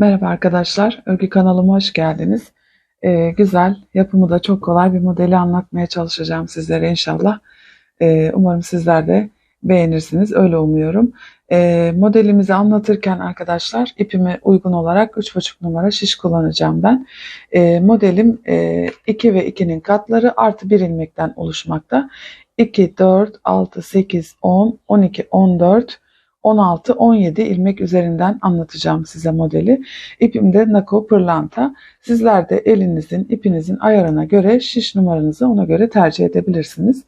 Merhaba arkadaşlar, Örgü kanalıma hoş geldiniz. Ee, güzel, yapımı da çok kolay bir modeli anlatmaya çalışacağım sizlere inşallah. Ee, umarım sizler de beğenirsiniz, öyle umuyorum. Ee, modelimizi anlatırken arkadaşlar ipime uygun olarak 3,5 numara şiş kullanacağım ben. Ee, modelim e, 2 ve 2'nin katları artı 1 ilmekten oluşmakta. 2, 4, 6, 8, 10, 12, 14, 16-17 ilmek üzerinden anlatacağım size modeli. İpimde Nako pırlanta. Sizler de elinizin, ipinizin ayarına göre şiş numaranızı ona göre tercih edebilirsiniz.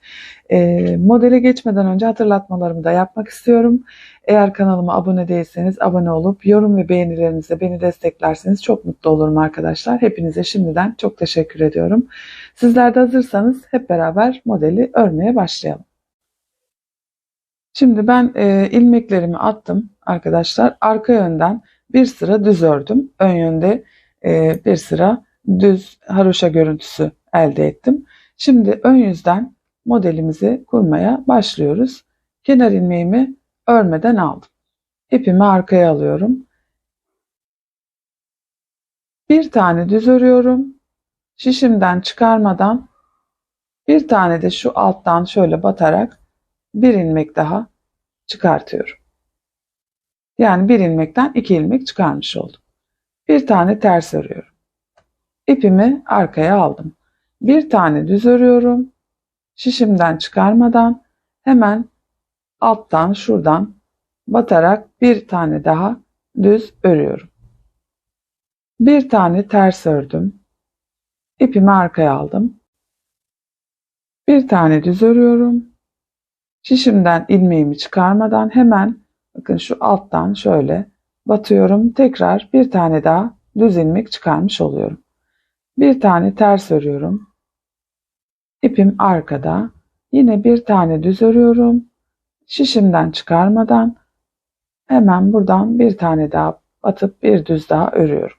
E, modele geçmeden önce hatırlatmalarımı da yapmak istiyorum. Eğer kanalıma abone değilseniz abone olup yorum ve beğenilerinizle beni desteklerseniz çok mutlu olurum arkadaşlar. Hepinize şimdiden çok teşekkür ediyorum. Sizler de hazırsanız hep beraber modeli örmeye başlayalım. Şimdi ben e, ilmeklerimi attım arkadaşlar. Arka yönden bir sıra düz ördüm. Ön yönde e, bir sıra düz haroşa görüntüsü elde ettim. Şimdi ön yüzden modelimizi kurmaya başlıyoruz. Kenar ilmeğimi örmeden aldım. İpimi arkaya alıyorum. Bir tane düz örüyorum. Şişimden çıkarmadan bir tane de şu alttan şöyle batarak bir ilmek daha çıkartıyorum. Yani bir ilmekten iki ilmek çıkarmış oldum. Bir tane ters örüyorum. İpimi arkaya aldım. Bir tane düz örüyorum. Şişimden çıkarmadan hemen alttan şuradan batarak bir tane daha düz örüyorum. Bir tane ters ördüm. İpimi arkaya aldım. Bir tane düz örüyorum. Şişimden ilmeğimi çıkarmadan hemen bakın şu alttan şöyle batıyorum. Tekrar bir tane daha düz ilmek çıkarmış oluyorum. Bir tane ters örüyorum. İpim arkada. Yine bir tane düz örüyorum. Şişimden çıkarmadan hemen buradan bir tane daha batıp bir düz daha örüyorum.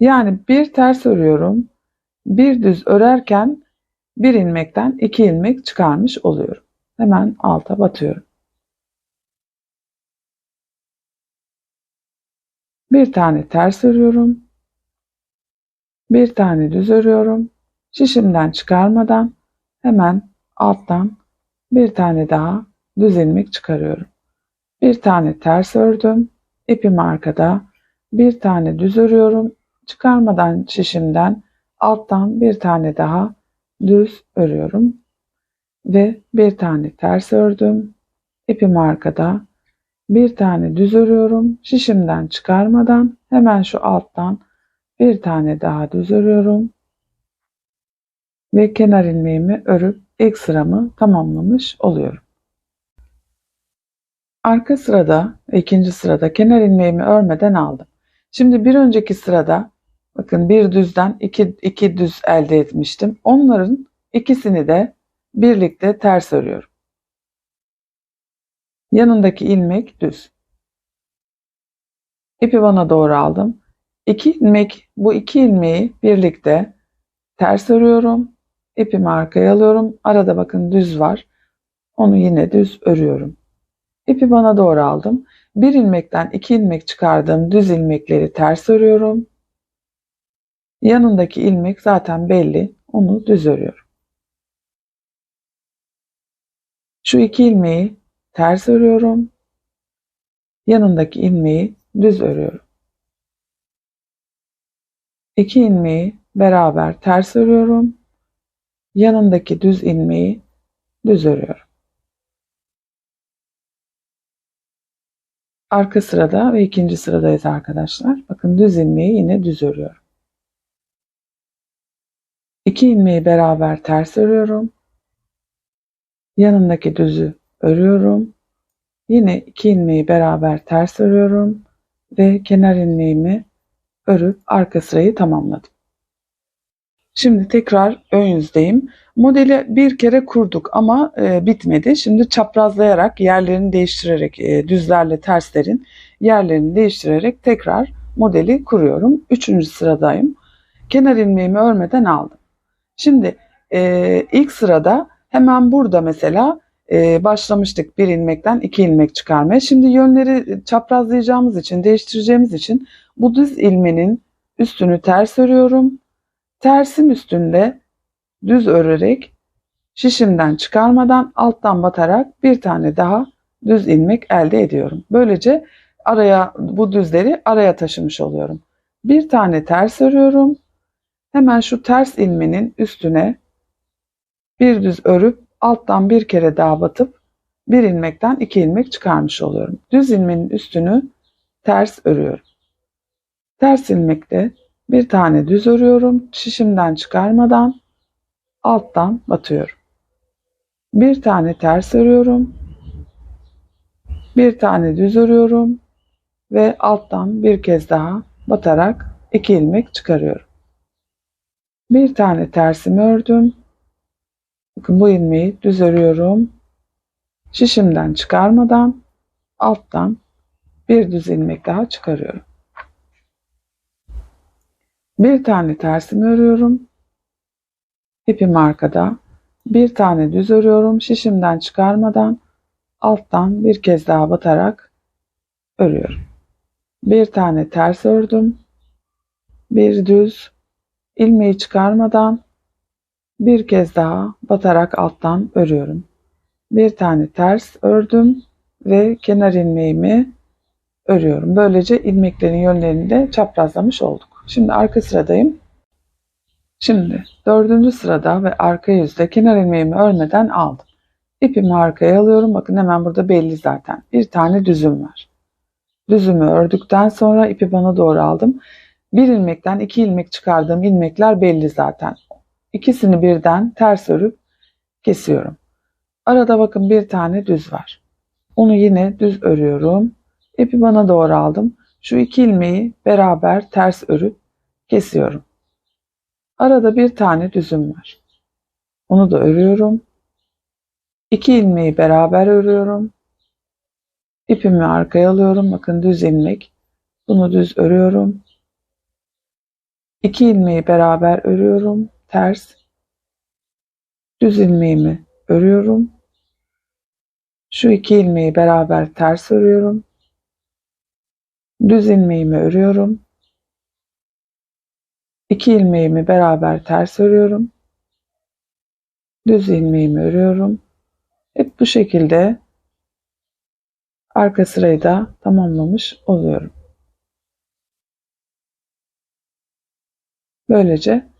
Yani bir ters örüyorum. Bir düz örerken bir ilmekten iki ilmek çıkarmış oluyorum. Hemen alta batıyorum. Bir tane ters örüyorum. Bir tane düz örüyorum. Şişimden çıkarmadan hemen alttan bir tane daha düz ilmek çıkarıyorum. Bir tane ters ördüm. İpim arkada. Bir tane düz örüyorum. Çıkarmadan şişimden alttan bir tane daha düz örüyorum ve bir tane ters ördüm. İpim arkada. Bir tane düz örüyorum. Şişimden çıkarmadan hemen şu alttan bir tane daha düz örüyorum. Ve kenar ilmeğimi örüp ilk sıramı tamamlamış oluyorum. Arka sırada ikinci sırada kenar ilmeğimi örmeden aldım. Şimdi bir önceki sırada bakın bir düzden iki, iki düz elde etmiştim. Onların ikisini de birlikte ters örüyorum. Yanındaki ilmek düz. İpi bana doğru aldım. İki ilmek, bu iki ilmeği birlikte ters örüyorum. İpimi arkaya alıyorum. Arada bakın düz var. Onu yine düz örüyorum. İpi bana doğru aldım. Bir ilmekten iki ilmek çıkardığım düz ilmekleri ters örüyorum. Yanındaki ilmek zaten belli. Onu düz örüyorum. Şu iki ilmeği ters örüyorum. Yanındaki ilmeği düz örüyorum. İki ilmeği beraber ters örüyorum. Yanındaki düz ilmeği düz örüyorum. Arka sırada ve ikinci sıradayız arkadaşlar. Bakın düz ilmeği yine düz örüyorum. İki ilmeği beraber ters örüyorum yanındaki düzü örüyorum. Yine iki ilmeği beraber ters örüyorum ve kenar ilmeğimi örüp arka sırayı tamamladım. Şimdi tekrar ön yüzdeyim. Modeli bir kere kurduk ama e, bitmedi. Şimdi çaprazlayarak yerlerini değiştirerek e, düzlerle terslerin yerlerini değiştirerek tekrar modeli kuruyorum. Üçüncü sıradayım. Kenar ilmeğimi örmeden aldım. Şimdi e, ilk sırada Hemen burada mesela e, başlamıştık bir ilmekten iki ilmek çıkarmaya. Şimdi yönleri çaprazlayacağımız için, değiştireceğimiz için bu düz ilmenin üstünü ters örüyorum. Tersin üstünde düz örerek şişimden çıkarmadan alttan batarak bir tane daha düz ilmek elde ediyorum. Böylece araya bu düzleri araya taşımış oluyorum. Bir tane ters örüyorum. Hemen şu ters ilmenin üstüne bir düz örüp alttan bir kere daha batıp bir ilmekten iki ilmek çıkarmış oluyorum. Düz ilmenin üstünü ters örüyorum. Ters ilmekte bir tane düz örüyorum. Şişimden çıkarmadan alttan batıyorum. Bir tane ters örüyorum. Bir tane düz örüyorum ve alttan bir kez daha batarak iki ilmek çıkarıyorum. Bir tane tersimi ördüm. Bakın bu ilmeği düz örüyorum. Şişimden çıkarmadan alttan bir düz ilmek daha çıkarıyorum. Bir tane tersimi örüyorum. İpim arkada. Bir tane düz örüyorum. Şişimden çıkarmadan alttan bir kez daha batarak örüyorum. Bir tane ters ördüm. Bir düz ilmeği çıkarmadan bir kez daha batarak alttan örüyorum. Bir tane ters ördüm ve kenar ilmeğimi örüyorum. Böylece ilmeklerin yönlerini de çaprazlamış olduk. Şimdi arka sıradayım. Şimdi dördüncü sırada ve arka yüzde kenar ilmeğimi örmeden aldım. İpimi arkaya alıyorum. Bakın hemen burada belli zaten. Bir tane düzüm var. Düzümü ördükten sonra ipi bana doğru aldım. Bir ilmekten iki ilmek çıkardığım ilmekler belli zaten. İkisini birden ters örüp kesiyorum. Arada bakın bir tane düz var. Onu yine düz örüyorum. İpi bana doğru aldım. Şu iki ilmeği beraber ters örüp kesiyorum. Arada bir tane düzüm var. Onu da örüyorum. İki ilmeği beraber örüyorum. İpimi arkaya alıyorum. Bakın düz ilmek. Bunu düz örüyorum. İki ilmeği beraber örüyorum. Ters. Düz ilmeğimi örüyorum. Şu iki ilmeği beraber ters örüyorum. Düz ilmeğimi örüyorum. İki ilmeğimi beraber ters örüyorum. Düz ilmeğimi örüyorum. Hep bu şekilde arka sırayı da tamamlamış oluyorum. Böylece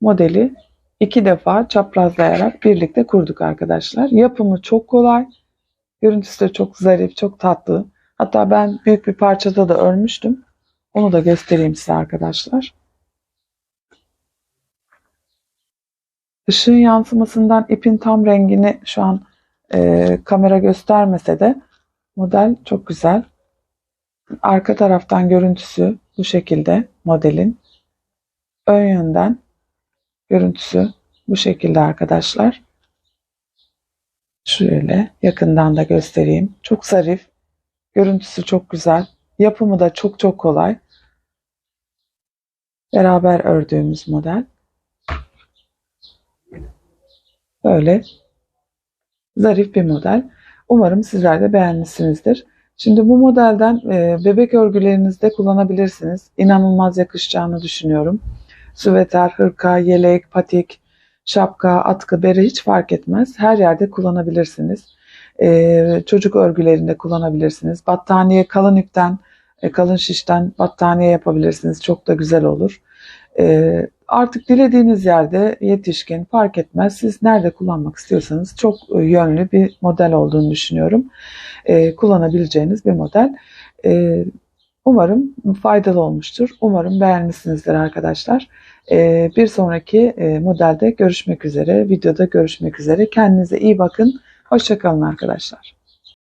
modeli iki defa çaprazlayarak birlikte kurduk arkadaşlar. Yapımı çok kolay. Görüntüsü de çok zarif, çok tatlı. Hatta ben büyük bir parçada da örmüştüm. Onu da göstereyim size arkadaşlar. Işığın yansımasından ipin tam rengini şu an e, kamera göstermese de model çok güzel. Arka taraftan görüntüsü bu şekilde modelin. Ön yönden görüntüsü bu şekilde arkadaşlar. Şöyle yakından da göstereyim. Çok zarif. Görüntüsü çok güzel. Yapımı da çok çok kolay. Beraber ördüğümüz model. Böyle zarif bir model. Umarım sizler de beğenmişsinizdir. Şimdi bu modelden e, bebek örgülerinizde kullanabilirsiniz. İnanılmaz yakışacağını düşünüyorum. Süveter, hırka, yelek, patik, şapka, atkı, bere hiç fark etmez. Her yerde kullanabilirsiniz. E, çocuk örgülerinde kullanabilirsiniz. Battaniye kalın ipten, e, kalın şişten battaniye yapabilirsiniz. Çok da güzel olur. E, artık dilediğiniz yerde yetişkin fark etmez. Siz nerede kullanmak istiyorsanız çok e, yönlü bir model olduğunu düşünüyorum. E, kullanabileceğiniz bir model. E, umarım faydalı olmuştur. Umarım beğenmişsinizdir arkadaşlar. E, bir sonraki e, modelde görüşmek üzere. Videoda görüşmek üzere. Kendinize iyi bakın. Hoşçakalın arkadaşlar.